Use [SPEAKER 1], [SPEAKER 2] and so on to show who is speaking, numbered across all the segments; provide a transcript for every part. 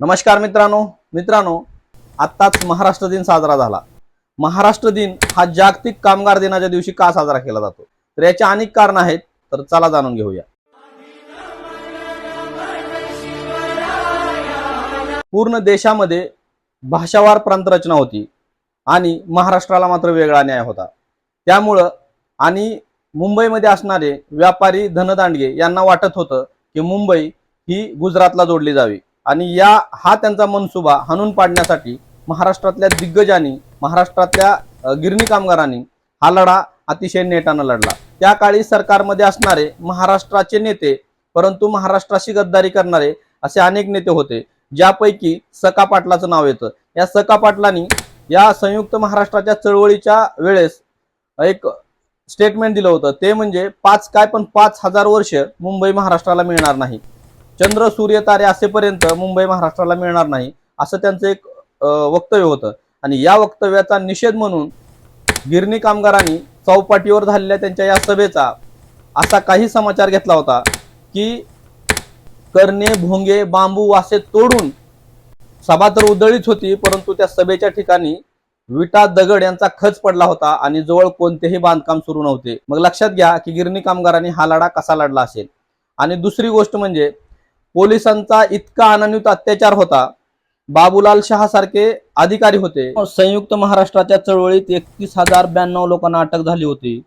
[SPEAKER 1] नमस्कार मित्रांनो मित्रांनो आत्ताच महाराष्ट्र दिन साजरा झाला. महाराष्ट्र दिन हा जागतिक कामगार दिनाच्या दिवशी का साजरा केला जातो? तर याचे अनेक कारण आहेत तर चला जाणून घेऊया. पूर्ण देशामध्ये भाषावार प्रांतरचना होती आणि महाराष्ट्राला मात्र वेगळा न्याय होता. त्यामुळं आणि मुंबईमध्ये असणारे व्यापारी धनदांडगे यांना वाटत होतं की मुंबई ही गुजरातला जोडली जावी. आणि या हा त्यांचा मनसुबा हाणून पाडण्यासाठी महाराष्ट्रातल्या दिग्गजांनी महाराष्ट्रातल्या गिरणी कामगारांनी हा लढा अतिशय नेटानं लढला. त्या काळी सरकारमध्ये असणारे महाराष्ट्राचे नेते परंतु महाराष्ट्राशी गद्दारी करणारे असे अनेक नेते होते ज्यापैकी सका पाटलाचं नाव येतं. या सका पाटलांनी या संयुक्त महाराष्ट्राच्या चळवळीच्या वेळेस एक स्टेटमेंट दिलं होतं. ते म्हणजे पाच काय पण पाच हजार वर्ष मुंबई महाराष्ट्राला मिळणार नाही. चंद्र सूर्य तारे असेपर्यंत मुंबई महाराष्ट्राला मिळणार नाही असं त्यांचं एक वक्तव्य होतं. आणि या वक्तव्याचा निषेध म्हणून गिरणी कामगारांनी चौपाटीवर झालेल्या त्यांच्या या सभेचा असा काही समाचार घेतला होता की करणे भोंगे बांबू वासे तोडून सभा तर उधळीच होती परंतु त्या सभेच्या ठिकाणी विटा दगड यांचा खच पडला होता आणि जवळ कोणतेही बांधकाम सुरू नव्हते. मग लक्षात घ्या की गिरणी कामगारांनी हा लढा कसा लढला असेल. आणि दुसरी गोष्ट म्हणजे पोलिसांचा इतका अनन्युत अत्याचार होता. बाबूलाल शहा सारखे अधिकारी होते. संयुक्त महाराष्ट्राच्या चळवळीत एकतीस हजार ब्याण्णव लोकांना अटक झाली होती.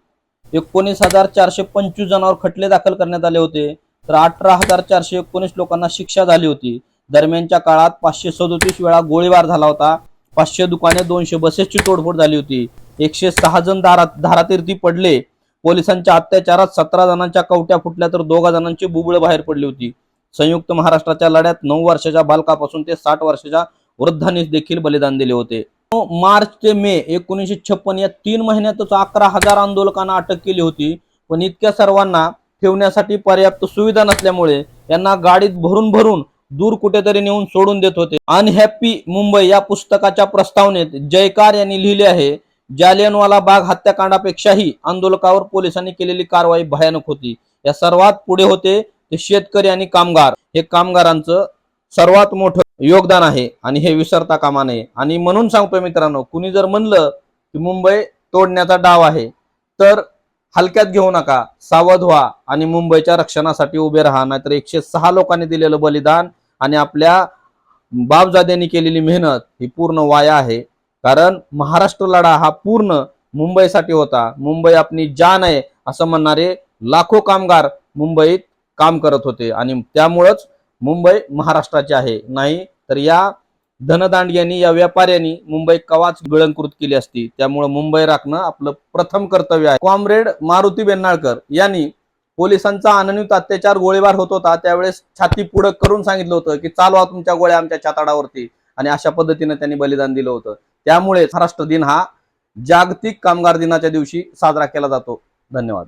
[SPEAKER 1] एकोणीस हजार चारशे पंचवीस जणांवर खटले दाखल करण्यात आले होते. तर अठरा हजार चारशे एकोणीस लोकांना शिक्षा झाली होती. दरम्यानच्या काळात पाचशे सदोतीस वेळा गोळीबार झाला होता. पाचशे दुकाने दोनशे बसेसची तोडफोड झाली होती. एकशे सहा जण धारातीर्थी पडले. पोलिसांच्या अत्याचारात सतरा जणांच्या कवट्या फुटल्या तर दोघा जणांची बुबळ बाहेर पडली होती. संयुक्त महाराष्ट्राच्या लढ्यात नऊ वर्षाच्या बालकापासून ते साठ वर्षाच्या वृद्धांनी देखील बलिदान दिले होते. मार्च ते मे एकोणीसशे छप्पन या तीन महिन्यातच अकरा हजार आंदोलकांना अटक केली होती. पण इतक्या सर्वांना ठेवण्यासाठी पर्याप्त सुविधा नसल्यामुळे यांना गाडीत भरून भरून दूर कुठेतरी नेऊन सोडून देत होते. अनहॅपी मुंबई या पुस्तकाच्या प्रस्तावनेत जयकार यांनी लिहिले आहे जालियनवाला बाग हत्याकांडापेक्षाही आंदोलकावर पोलिसांनी केलेली कारवाई भयानक होती. या सर्वात पुढे होते ते शेतकरी आणि कामगार. हे कामगारांचं सर्वात मोठं योगदान आहे आणि हे विसरता कामा नये. आणि म्हणून सांगतोय मित्रांनो कुणी जर म्हणलं की मुंबई तोडण्याचा डाव आहे तर हलक्यात घेऊ नका सावध व्हा आणि मुंबईच्या रक्षणासाठी उभे राहा. नाहीतर एकशे सहा लोकांनी दिलेलं बलिदान आणि आपल्या बापजाद्यांनी केलेली मेहनत ही पूर्ण वाया आहे. कारण महाराष्ट्र लढा हा पूर्ण मुंबईसाठी होता. मुंबई आपली जान आहे असं म्हणणारे लाखो कामगार मुंबईत काम करत होते. आणि त्यामुळंच मुंबई महाराष्ट्राची आहे. नाही तर या धनदांडग्यांनी या व्यापाऱ्यांनी मुंबई कवाच गिळंकृत केली असती. त्यामुळे मुंबई राखणं आपलं प्रथम कर्तव्य आहे. कॉम्रेड मारुती बेन्नाळकर यांनी पोलिसांचा अनन्वित अत्याचार गोळीबार होत होता. त्यावेळेस छाती पुढं करून सांगितलं होतं की चालवा तुमच्या गोळ्या आमच्या छाताडावरती. आणि अशा पद्धतीने त्यांनी बलिदान दिलं होतं. त्यामुळे महाराष्ट्र दिन हा जागतिक कामगार दिनाच्या दिवशी साजरा केला जातो. धन्यवाद.